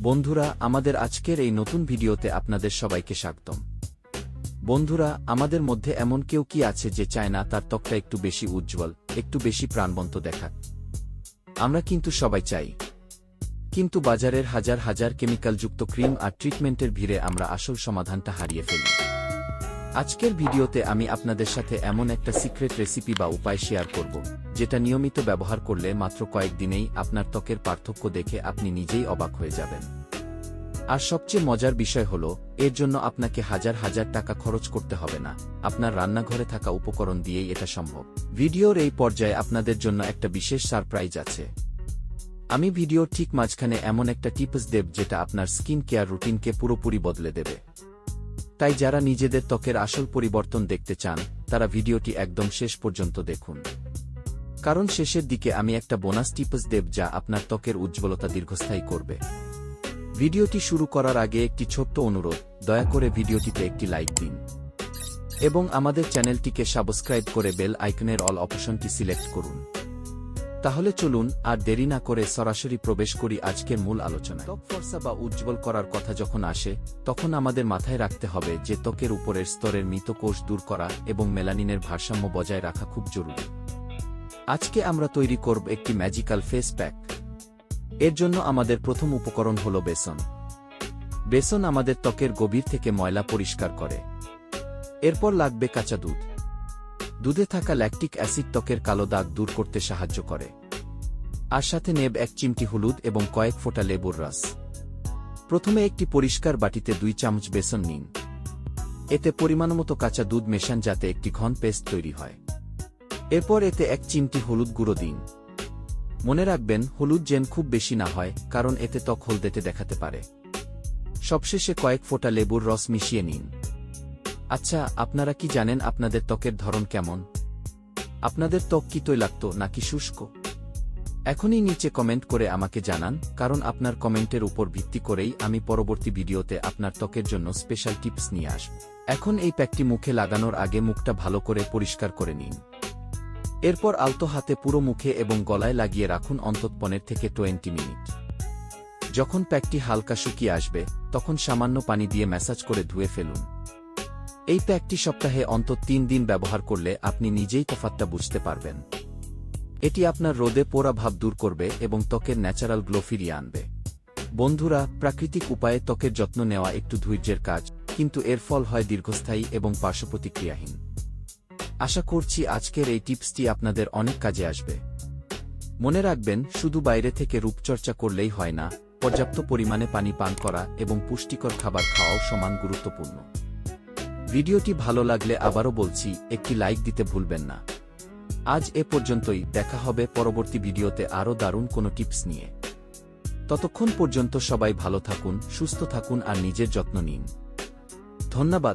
বন্ধুরা, আমাদের আজকের এই নতুন ভিডিওতে আপনাদের সবাইকে স্বাগতম। বন্ধুরা, আমাদের মধ্যে এমন কেউ কি আছে যে চায় না তার ত্বকটা একটু বেশি উজ্জ্বল, একটু বেশি প্রাণবন্ত দেখাক আমরা কিন্তু সবাই চাই। কিন্তু বাজারের হাজার হাজার কেমিক্যালযুক্ত ক্রিম আর ট্রিটমেন্টের ভিড়ে আমরা আসল সমাধানটা হারিয়ে ফেলি। আজকের ভিডিওতে আমি আপনাদের সাথে এমন একটা সিক্রেট রেসিপি বা উপায় শেয়ার করব, যেটা নিয়মিত ব্যবহার করলে মাত্র কয়েকদিনেই আপনার ত্বকের পার্থক্য দেখে আপনি নিজেই অবাক হয়ে যাবেন। আর সবচেয়ে মজার বিষয় হল, এর জন্য আপনাকে হাজার হাজার টাকা খরচ করতে হবে না, আপনার রান্নাঘরে থাকা উপকরণ দিয়েই এটা সম্ভব। ভিডিওর এই পর্যায়ে আপনাদের জন্য একটা বিশেষ সারপ্রাইজ আছে। আমি ভিডিওর ঠিক মাঝখানে এমন একটা টিপস দেব যেটা আপনার স্কিন কেয়ার রুটিনকে পুরোপুরি বদলে দেবে। তাই যারা নিজেদের ত্বকের আসল পরিবর্তন দেখতে চান, তারা ভিডিওটি একদম শেষ পর্যন্ত দেখুন। কারণ শেষের দিকে আমি একটা বোনাস টিপস দেব যা আপনার ত্বকের উজ্জ্বলতা দীর্ঘস্থায়ী করবে। ভিডিওটি শুরু করার আগে একটি ছোট্ট অনুরোধ, দয়া করে ভিডিওটিতে একটি লাইক দিন। এবং আমাদের চ্যানেলটিকে সাবস্ক্রাইব করে বেল আইকনের অল অপশনটি সিলেক্ট করুন। তাহলে চলুন আর দেরি না করে সরাসরি প্রবেশ করি আজকের মূল আলোচনায়। ত্বক ফর্সা বা উজ্জ্বল করার কথা যখন আসে, তখন আমাদের মাথায় রাখতে হবে যে ত্বকের উপরের স্তরের মৃত কোষ দূর করা এবং মেলানিনের ভারসাম্য বজায় রাখা খুব জরুরি। আজকে আমরা তৈরি করব একটি ম্যাজিক্যাল ফেস প্যাক। এর জন্য আমাদের প্রথম উপকরণ হল বেসন। বেসন আমাদের ত্বকের গভীর থেকে ময়লা পরিষ্কার করে। এরপর লাগবে কাঁচা দুধ। দুধে থাকা ল্যাকটিক অ্যাসিড ত্বকের কালো দাগ দূর করতে সাহায্য করে। আর সাথে নেব এক চিমটি হলুদ এবং কয়েক ফোঁটা লেবুর রস। প্রথমে একটি পরিষ্কার বাটিতে দুই চামচ বেসন নিন। এতে পরিমাণমতো কাঁচা দুধ মেশান যাতে একটি ঘন পেস্ট তৈরি হয়। এরপর এতে এক চিমটি হলুদ গুঁড়ো দিন। মনে রাখবেন, হলুদ জেন খুব বেশি না হয়, কারণ এতে ত্বক হলদেটে দেখাতে পারে। সবশেষে কয়েক ফোঁটা লেবুর রস মিশিয়ে নিন। আচ্ছা আপনারা কি জানেন আপনাদের ত্বকের ধরন কেমন? আপনাদের ত্বক কি তৈলাক্ত নাকি শুষ্ক? এখনই নিচে কমেন্ট করে আমাকে জানান, কারণ আপনার কমেন্টের উপর ভিত্তি করেই আমি পরবর্তী ভিডিওতে আপনার ত্বকের জন্য স্পেশাল টিপস নিয়ে আসব। এখন এই প্যাকটি মুখে লাগানোর আগে মুখটা ভালো করে পরিষ্কার করে নিন। এরপর আলতো হাতে পুরো মুখে এবং গলায় লাগিয়ে রাখুন অন্তত পনেরো থেকে টোয়েন্টি মিনিট। যখন প্যাকটি হালকা শুকিয়ে আসবে, তখন সামান্য পানি দিয়ে ম্যাসাজ করে ধুয়ে ফেলুন। এই প্যাকটি সপ্তাহে অন্তত তিন দিন ব্যবহার করলে আপনি নিজেই তফাতটা বুঝতে পারবেন। এটি আপনার রোদে পোড়া ভাব দূর করবে এবং ত্বকের ন্যাচারাল গ্লো ফিরিয়ে আনবে। বন্ধুরা, প্রাকৃতিক উপায়ে ত্বকের যত্ন নেওয়া একটু ধৈর্যের কাজ, কিন্তু এর ফল হয় দীর্ঘস্থায়ী এবং পার্শ্বপ্রতিক্রিয়াহীন। আশা করছি আজকের এই টিপসটি আপনাদের অনেক কাজে আসবে। মনে রাখবেন, শুধু বাইরে থেকে রূপচর্চা করলেই হয় না, পর্যাপ্ত পরিমাণে পানি পান করা এবং পুষ্টিকর খাবার খাওয়াও সমান গুরুত্বপূর্ণ। ভিডিওটি ভালো লাগলে আবারও বলছি, একটি লাইক দিতে ভুলবেন না। আজ এ পর্যন্তই, দেখা হবে পরবর্তী ভিডিওতে আরও দারুণ কোনো টিপস নিয়ে। ততক্ষণ পর্যন্ত সবাই ভালো থাকুন, সুস্থ থাকুন আর নিজের যত্ন নিন। ধন্যবাদ।